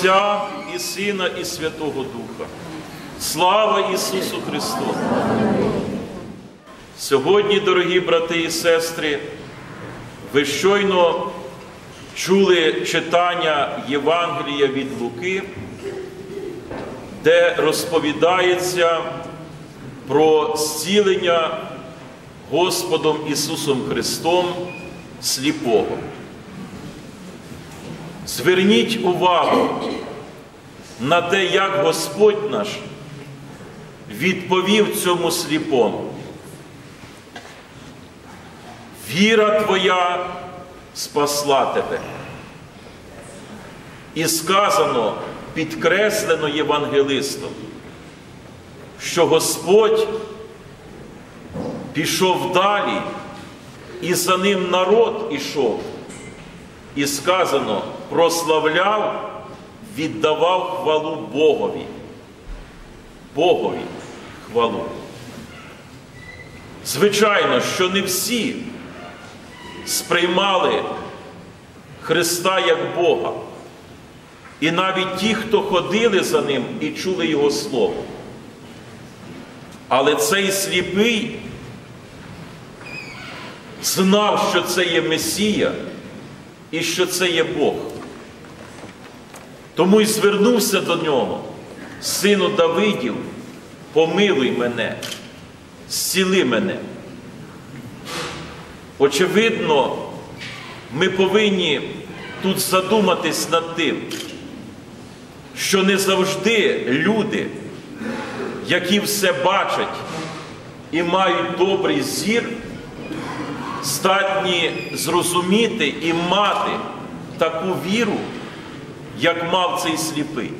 Отця і Сина, і Святого Духа. Слава Ісусу Христу! Сьогодні, дорогі брати і сестри, ви щойно чули читання Євангелія від Луки, де розповідається про зцілення Господом Ісусом Христом сліпого. Зверніть увагу на те, як Господь наш відповів цьому сліпому. Віра твоя спасла тебе. І сказано, підкреслено євангелистом, що Господь пішов далі, і за ним народ ішов. І сказано, прославляв, віддавав хвалу Богові. Богові хвалу. Звичайно, що не всі сприймали Христа як Бога. І навіть ті, хто ходили за Ним і чули Його Слово. Але цей сліпий знав, що це є Месія і що це є Бог. Тому й звернувся до нього, сину Давидів, помилуй мене, зціли мене. Очевидно, ми повинні тут задуматись над тим, що не завжди люди, які все бачать і мають добрий зір, здатні зрозуміти і мати таку віру, як мав цей сліпий.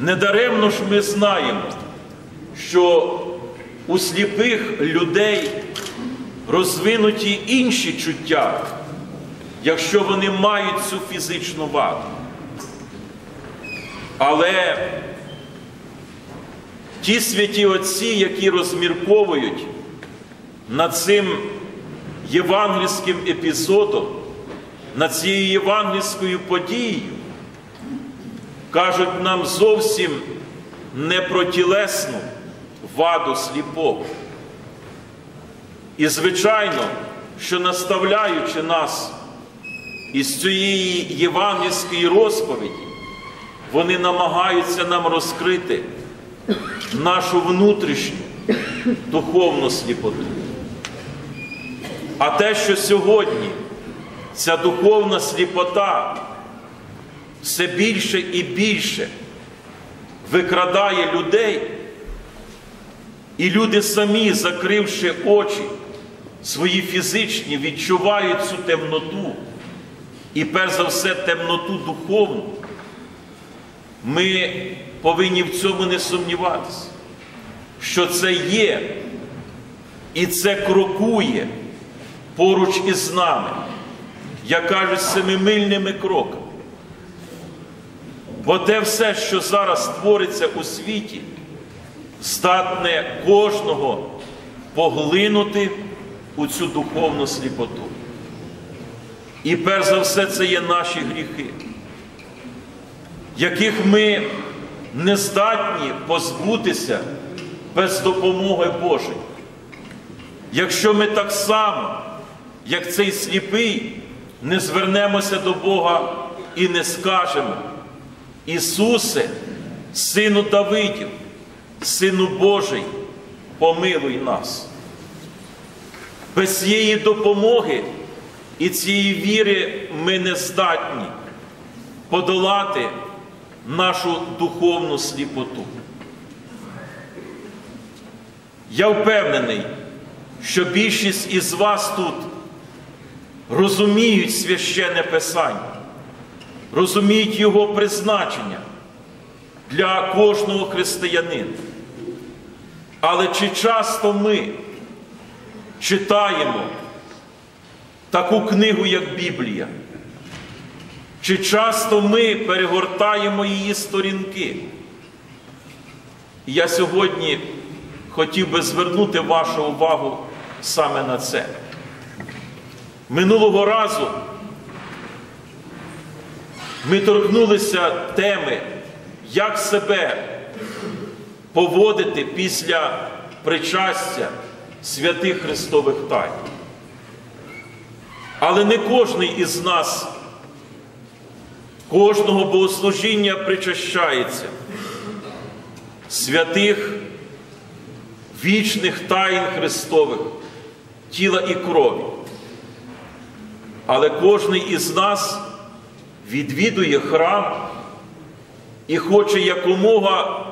Недаремно ж ми знаємо, що у сліпих людей розвинуті інші чуття, якщо вони мають цю фізичну ваду. Але ті святі отці, які розмірковують над цим євангельським епізодом, над цією євангельською подією, кажуть нам зовсім не про тілесну ваду сліпого. І, звичайно, що наставляючи нас із цієї євангельської розповіді, вони намагаються нам розкрити нашу внутрішню духовну сліпоту. А те, що сьогодні ця духовна сліпота все більше і більше викрадає людей, і люди самі, закривши очі, свої фізичні, відчувають цю темноту, і перш за все темноту духовну, ми повинні в цьому не сумніватися, що це є і це крокує поруч із нами, як кажуть, семимильними кроками. Бо те все, що зараз твориться у світі, здатне кожного поглинути у цю духовну сліпоту. І перш за все, це є наші гріхи, яких ми не здатні позбутися без допомоги Божої. Якщо ми так само, як цей сліпий, не звернемося до Бога і не скажемо, Ісусе, Сину Давидів, Сину Божий, помилуй нас. Без цієї допомоги і цієї віри ми не здатні подолати нашу духовну сліпоту. Я впевнений, що більшість із вас тут розуміють священне Писання, розуміють його призначення для кожного християнина. Але чи часто ми читаємо таку книгу, як Біблія? Чи часто ми перегортаємо її сторінки? Я сьогодні хотів би звернути вашу увагу саме на це. Минулого разу ми торкнулися теми, як себе поводити після причастя святих Христових тайн. Але не кожний із нас, кожного богослужіння причащається святих вічних тайн Христових, тіла і крові. Але кожний із нас відвідує храм і хоче якомога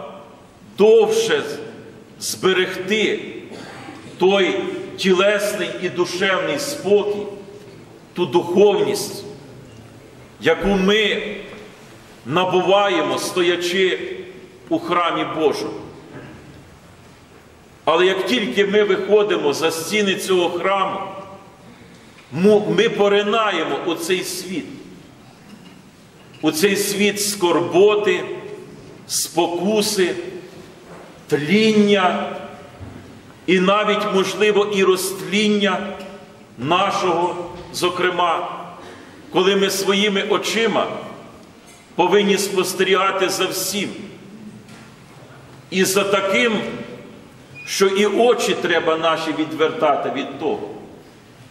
довше зберегти той тілесний і душевний спокій, ту духовність, яку ми набуваємо, стоячи у храмі Божому. Але як тільки ми виходимо за стіни цього храму, ми поринаємо у цей світ, у цей світ скорботи, спокуси, тління і навіть, можливо, і розтління нашого, зокрема, коли ми своїми очима повинні спостерігати за всім. І за таким, що і очі треба наші відвертати від того,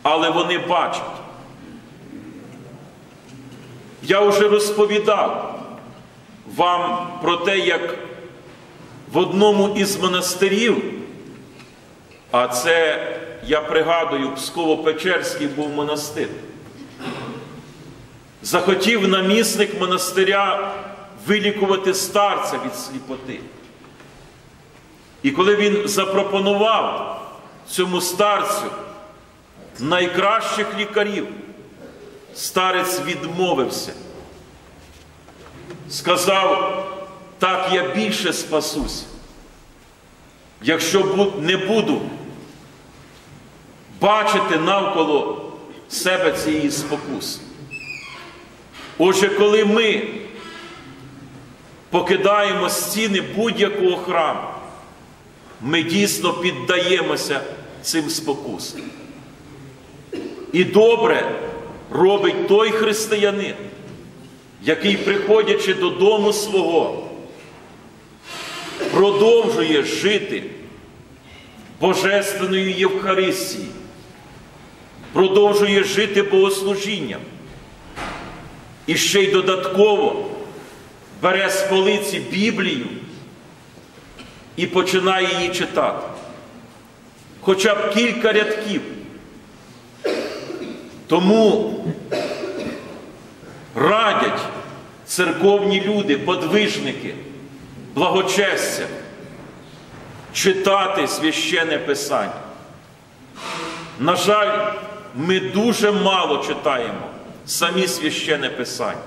але вони бачать. Я вже розповідав вам про те, як в одному із монастирів, а це, я пригадую, Псково-Печерський був монастир, захотів намісник монастиря вилікувати старця від сліпоти. І коли він запропонував цьому старцю найкращих лікарів, старець відмовився. Сказав, так я більше спасусь, якщо не буду бачити навколо себе цієї спокуси. Отже, коли ми покидаємо стіни будь-якого храму, ми дійсно піддаємося цим спокусам. І добре робить той християнин, який, приходячи додому свого, продовжує жити Божественною Євхаристією, продовжує жити богослужінням. І ще й додатково бере з полиці Біблію і починає її читати. Хоча б кілька рядків. Тому радять церковні люди, подвижники, благочестя, читати священне Писання. На жаль, ми дуже мало читаємо самі священне Писання.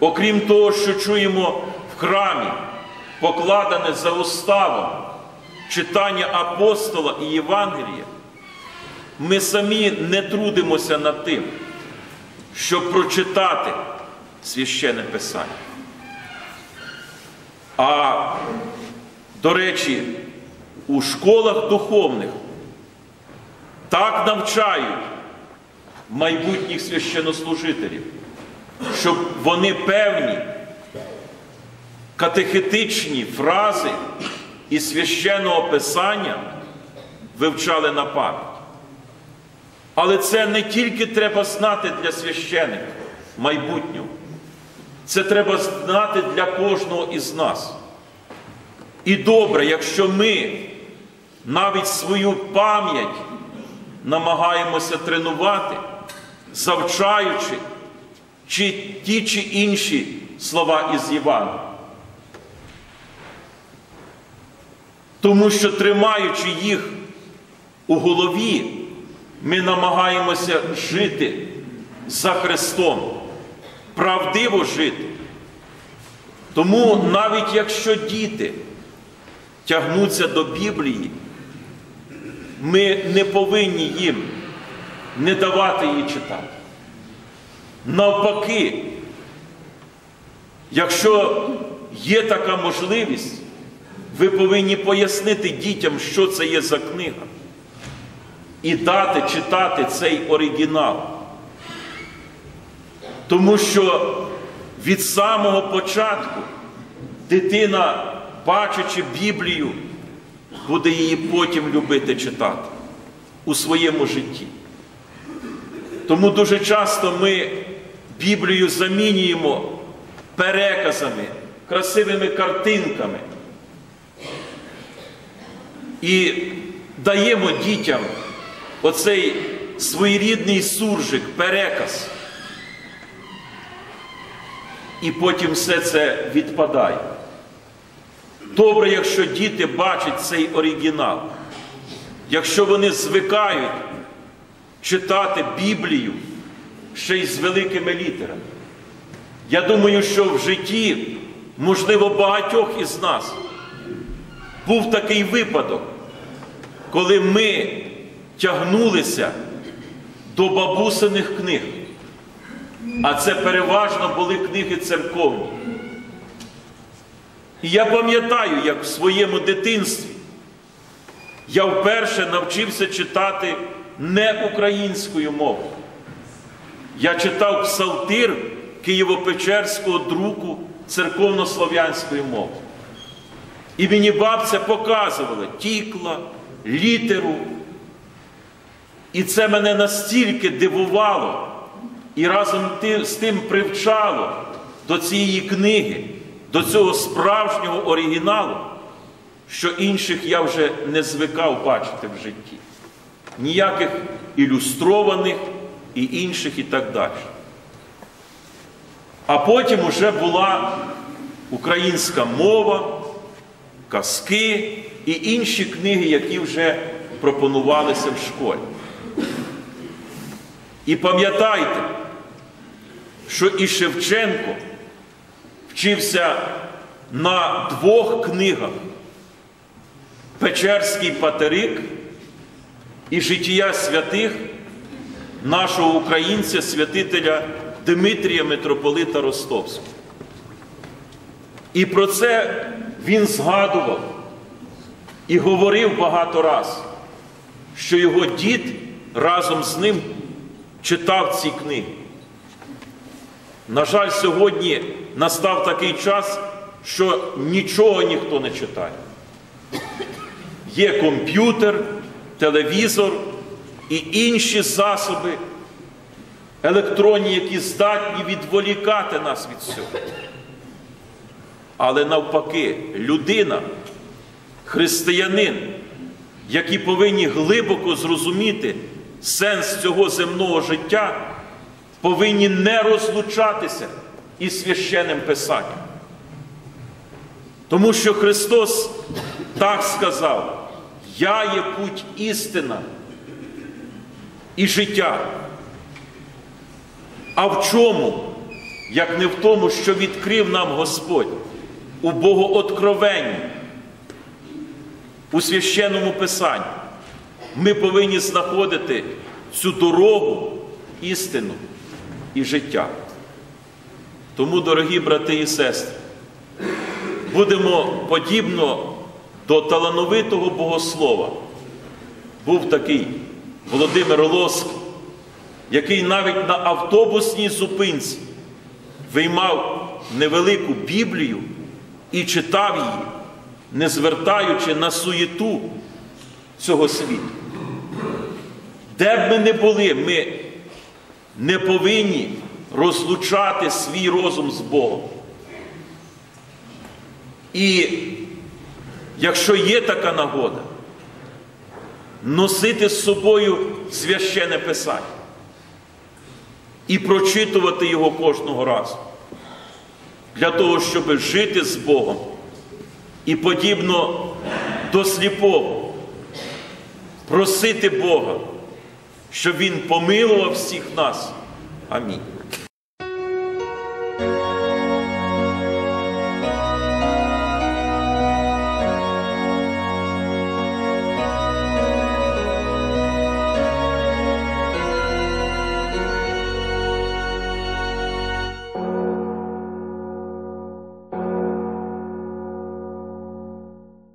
Окрім того, що чуємо в храмі, покладене за уставом читання апостола і Євангелія, ми самі не трудимося над тим, щоб прочитати священне Писання. А, до речі, у школах духовних так навчають майбутніх священнослужителів, щоб вони певні катехетичні фрази із священного Писання вивчали на пам'ять. Але це не тільки треба знати для священика майбутнього, це треба знати для кожного із нас. І добре, якщо ми навіть свою пам'ять намагаємося тренувати, завчаючи чи ті чи інші слова із Євангелія. Тому що, тримаючи їх у голові, ми намагаємося жити за Христом, правдиво жити. Тому навіть якщо діти тягнуться до Біблії, ми не повинні їм не давати її читати. Навпаки, якщо є така можливість, ви повинні пояснити дітям, що це є за книга, і дати читати цей оригінал. Тому що від самого початку дитина, бачачи Біблію, буде її потім любити читати у своєму житті. Тому дуже часто ми Біблію замінюємо переказами, красивими картинками і даємо дітям оцей своєрідний суржик, переказ. І потім все це відпадає. Добре, якщо діти бачать цей оригінал, якщо вони звикають читати Біблію ще й з великими літерами. Я думаю, що в житті, можливо, багатьох із нас був такий випадок, коли ми тягнулися до бабусиних книг. А це переважно були книги церковні. І я пам'ятаю, як в своєму дитинстві я вперше навчився читати не українською мовою. Я читав псалтир Києво-Печерського друку церковнослов'янською мовою. І мені бабця показувала тікла, літеру. І це мене настільки дивувало і разом з тим привчало до цієї книги, до цього справжнього оригіналу, що інших я вже не звикав бачити в житті. Ніяких ілюстрованих і інших і так далі. А потім уже була українська мова, казки і інші книги, які вже пропонувалися в школі. І пам'ятайте, що і Шевченко вчився на двох книгах Печерський патерик і життя святих нашого українця, святителя Дмитрія Митрополита Ростовського. І про це він згадував і говорив багато раз, що його дід разом з ним читав ці книги. На жаль, сьогодні настав такий час, що нічого ніхто не читає. Є комп'ютер, телевізор і інші засоби електронні, які здатні відволікати нас від цього. Але навпаки, людина, християнин, які повинні глибоко зрозуміти сенс цього земного життя, повинні не розлучатися із священним Писанням. Тому що Христос так сказав: Я є путь істина і життя. А в чому, як не в тому, що відкрив нам Господь у Богооткровенні, у священному Писанні, ми повинні знаходити цю дорогу, істину і життя. Тому, дорогі брати і сестри, будемо подібно до талановитого богослова. Був такий Володимир Олоский, який навіть на автобусній зупинці виймав невелику Біблію і читав її, не звертаючи на суєту цього світу. Де б ми не були, ми не повинні розлучати свій розум з Богом. І якщо є така нагода, носити з собою священне Писання і прочитувати його кожного разу, для того, щоб жити з Богом і подібно до сліпого, просити Бога, щоб Він помилував всіх нас. Амінь.